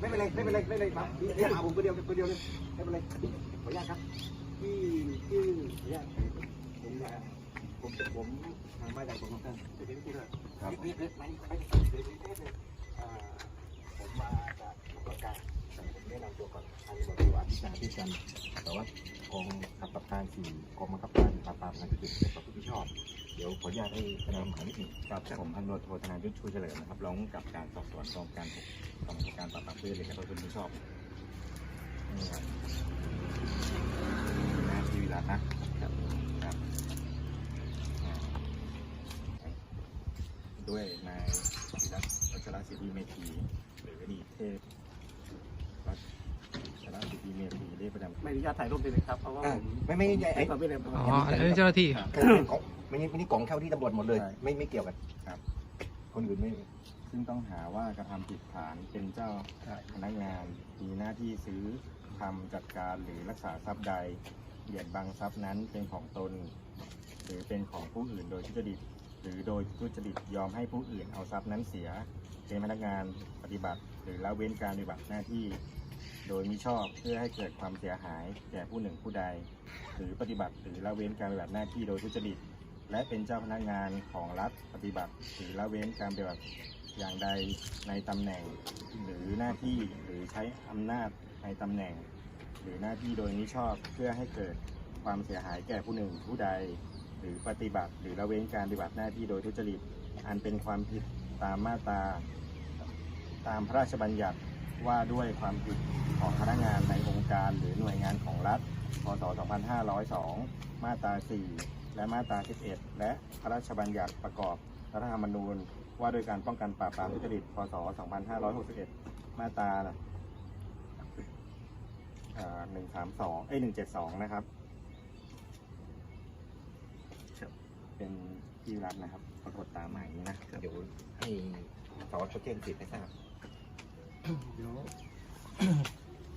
ไม่เป็นไรไม่เป็นไรไม่เป็นไรครับเรียกหาผมคนเดียวคนเดียวเลยไม่เป็นไรขออนุญาตครับที่ที่ขออนุญาตผมมาผมผมทางมาจากกรมการเดี๋ยวนี้ที่เลยครับเรียกเรียกมานี่ไปเดี๋ยวนี้เรียกเลยอ่าผมมาจากกรมการแต่ผมแนะนำตัวก่อนอันนี้บอกว่าพิจารณาที่กันแต่ว่ากองขับปราบการสี่กองบังคับการปราบปรามการทุจริตและประพฤติมิชอบ เดี๋ยวขออนุญาตให้คณะกรรมารนิดหนึ่งครับผมพันตำรวจโทธนายุทธชูเฉลิมนะครับรองผู้กำกับการสอบสวนกองการหกกองบังคับการปราบปรามเพื่อเด็กและคนที่ชอบนี่ครับหน้าที่วิรัตนะครับครับอ่าด้วยนายวิรัตวัชรศิริเมธีหรืออดีตเทพวัชรศิริเมธีได้ประจำ ไม่อนุญาตถ่ายรูปเลยครับ เพราะว่าอ่าผมไม่ไม่ไม่ไอ้ให้ความไม่เร็ว อ๋ออันนี้เจ้าหน้าที่ของ ไม่นี่ไม่นี่กล่องเข้าที่ตำรวจหมดเลย ใช่ ไม่ไม่เกี่ยวกันครับ คนอื่นไม่ซึ่งต้องหาว่ากระทำผิดฐานเป็นเจ้าพนักงาน มีหน้าที่ซื้อทำจัดการหรือรักษาทรัพย์ใดเบียดบังทรัพย์นั้นเป็นของตน หรือเป็นของผู้อื่นโดยทุจริต หรือโดยทุจริตยอมให้ผู้อื่นเอาทรัพย์นั้นเสีย เป็นพนักงานปฏิบัติ หรือละเว้นการปฏิบัติหน้าที่ โดยมิชอบเพื่อให้เกิดความเสียหายแก่ผู้หนึ่งผู้ใด หรือปฏิบัติหรือละเว้นการปฏิบัติหน้าที่โดยทุจริต และเป็นเจ้าพนักงานของรัฐปฏิบัติหรือละเว้นการปฏิบัติอย่างใดในตำแหน่ง หรือหน้าที่หรือใช้อำนาจในตำแหน่ง หรือหน้าที่โดยมิชอบเพื่อให้เกิดความเสียหายแก่ผู้หนึ่งผู้ใด หรือปฏิบัติ หรือละเว้นการปฏิบัติหน้าที่โดยทุจริต อันเป็นความผิดตามมาตราตามพระราชบัญญัติว่าด้วยความผิดของพนักงานในองค์การหรือหน่วยงานของรัฐ พศ 2502 มาตรา 4 และมาตรา 11 และพระราชบัญญัติประกอบรัฐธรรมนูญ ว่าด้วยการป้องกันปราบปรามทุจริต พศ 2561 มาตราเอ่อ132 เอ้ย 172 นะครับ เป็นที่รัฐนะครับ ปรากฏตามหมายนี้นะ เดี๋ยวให้สารวัตรเขาแจ้งสิทธิ์ให้ทราบเดี๋ยว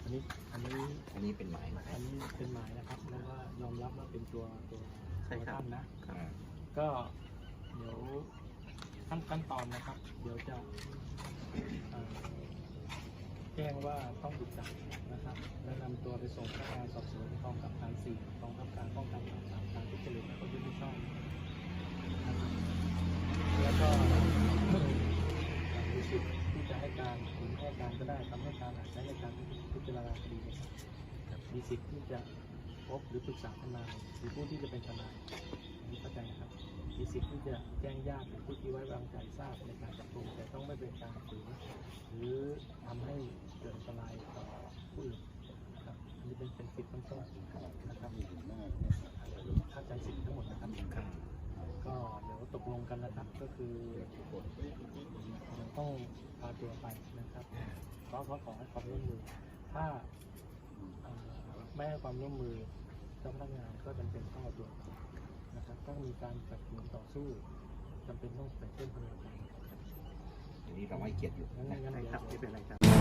อันนี้ อันนี้ อันนี้เป็นหมายหมายอันนี้เป็นหมายนะครับแล้วว่ายอมรับว่าเป็นตัวตัว ใช่ครับตัวท่านนะ อ่าก็เดี๋ยวขั้นขั้นตอนนะครับ เดี๋ยวจะเอ่อแจ้งว่าต้องบุกจับนะครับ แล้วนำตัวไปส่งพนักงานสอบสวนกองกับการสี่กองกับการป้องกันปราบปรามการทุจริตและประพฤติมิชอบนะครับแล้วก็มีสิทธิ์ที่จะให้การหรือให้การก็ได้ทำให้การอาจจะให้การพิจารณาคดีนะครับมีสิทธิ์ที่จะ พบหรือปรึกษาทนายหรือผู้ที่จะเป็นทนายนี้เข้าใจนะครับ มีสิทธิ์ที่จะแจ้งญาติหรือผู้ที่ไว้วางใจทราบในการจับกุมแต่ต้องไม่เป็นการฝืนหรือทำให้เกิดอันตรายต่อผู้อื่นนะครับนนี้เป็นเป็นสิทธิ์ขั้นต้นนะครับเข้าใจสิทธิ์ทั้งหมดนะครับก็เดี๋ยวตกลงกันนะครับก็คือต้องพาตัวไปนะครับขอขอขอให้ความร่วมมือถ้า ไม่ให้ความร่วมมือเจ้าพนักงานก็จำเป็นต้องเอาตัวไปนะครับต้องมีการจัดขืนต่อสู้จำเป็นต้องใส่เครื่องพลังงานอันนี้เราให้เกียรติอยู่งั้นงั้นเดี๋ยวครับไม่เป็นไรครับเ